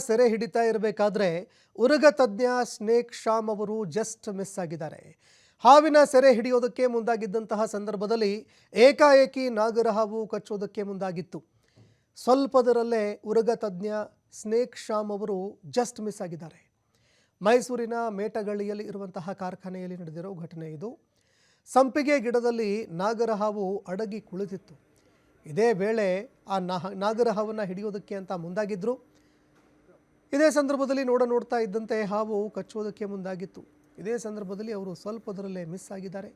ಸೆರೆ ಹಿಡಿತಾ ಇರಬೇಕಾದ್ರೆ ಉರಗ ತಜ್ಞ ಸ್ನೇಕ್ ಶಾಮ್ ಅವರು ಜಸ್ಟ್ ಮಿಸ್ ಆಗಿದ್ದಾರೆ. ಹಾವಿನ ಸೆರೆ ಹಿಡಿಯೋದಕ್ಕೆ ಮುಂದಾಗಿದ್ದಂತಹ ಸಂದರ್ಭದಲ್ಲಿ ಏಕಾಏಕಿ ನಾಗರ ಹಾವು ಕಚ್ಚೋದಕ್ಕೆ ಮುಂದಾಗಿತ್ತು. ಸ್ವಲ್ಪದರಲ್ಲೇ ಉರಗ ತಜ್ಞ ಸ್ನೇಕ್ ಶಾಮ್ ಅವರು ಜಸ್ಟ್ ಮಿಸ್ ಆಗಿದ್ದಾರೆ. ಮೈಸೂರಿನ ಮೇಟಗಳ್ಳಿಯಲ್ಲಿ ಇರುವಂತಹ ಕಾರ್ಖಾನೆಯಲ್ಲಿ ನಡೆದಿರೋ ಘಟನೆ ಇದು. ಸಂಪಿಗೆ ಗಿಡದಲ್ಲಿ ನಾಗರಹಾವು ಅಡಗಿ ಕುಳಿತಿತ್ತು. ಇದೇ ವೇಳೆ ಆ ನಾಗರ ಹಾವನ್ನು ಹಿಡಿಯೋದಕ್ಕೆ ಅಂತ ಮುಂದಾಗಿದ್ದರು ಇದೇ ಸಂದರ್ಭದಲ್ಲಿ ನೋಡ ನೋಡ್ತಾ ಇದ್ದಂತೆ ಹಾವು ಕಚ್ಚುವುದಕ್ಕೆ ಮುಂದಾಗಿತ್ತು. ಇದೇ ಸಂದರ್ಭದಲ್ಲಿ ಅವರು ಸ್ವಲ್ಪದರಲ್ಲೇ ಮಿಸ್ ಆಗಿದ್ದಾರೆ.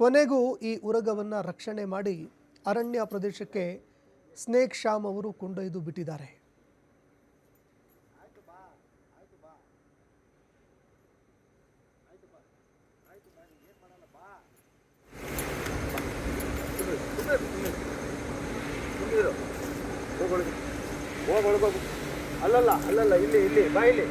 ಕೊನೆಗೂ ಈ ಉರಗವನ್ನು ರಕ್ಷಣೆ ಮಾಡಿ ಅರಣ್ಯ ಪ್ರದೇಶಕ್ಕೆ ಸ್ನೇಕ್ ಶಾಮ್ ಅವರು ಕೊಂಡೊಯ್ದು ಬಿಟ್ಟಿದ್ದಾರೆ. ಹೋಗಿ ಅಲ್ಲಲ್ಲ ಅಲ್ಲಲ್ಲ, ಇಲ್ಲಿ ಇಲ್ಲಿ, ಬಾ ಇಲ್ಲಿ.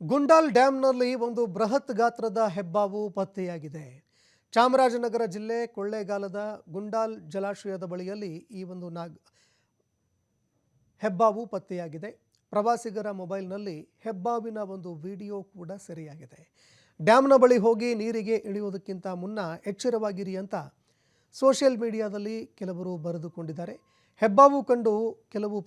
ಗುಂಡಾಲ್ ಡ್ಯಾಂನಲ್ಲಿ ಒಂದು ಬೃಹತ್ ಗಾತ್ರದ ಹೆಬ್ಬಾವು ಪತ್ತೆಯಾಗಿದೆ. ಚಾಮರಾಜನಗರ ಜಿಲ್ಲೆ ಕೊಳ್ಳೇಗಾಲದ ಗುಂಡಾಲ್ ಜಲಾಶಯದ ಬಳಿಯಲ್ಲಿ ಈ ಒಂದು ನಾಗ್ ಹೆಬ್ಬಾವು ಪತ್ತೆಯಾಗಿದೆ. ಪ್ರವಾಸಿಗರ ಮೊಬೈಲ್ನಲ್ಲಿ ಹೆಬ್ಬಾವಿನ ಒಂದು ವಿಡಿಯೋ ಕೂಡ ಸೆರೆಯಾಗಿದೆ. ಡ್ಯಾಮ್ನ ಬಳಿ ಹೋಗಿ ನೀರಿಗೆ ಇಳಿಯುವುದಕ್ಕಿಂತ ಮುನ್ನ ಎಚ್ಚರವಾಗಿರಿ ಅಂತ ಸೋಷಿಯಲ್ ಮೀಡಿಯಾದಲ್ಲಿ ಕೆಲವರು ಬರೆದುಕೊಂಡಿದ್ದಾರೆ. ಹೆಬ್ಬಾವು ಕಂಡು ಕೆಲವು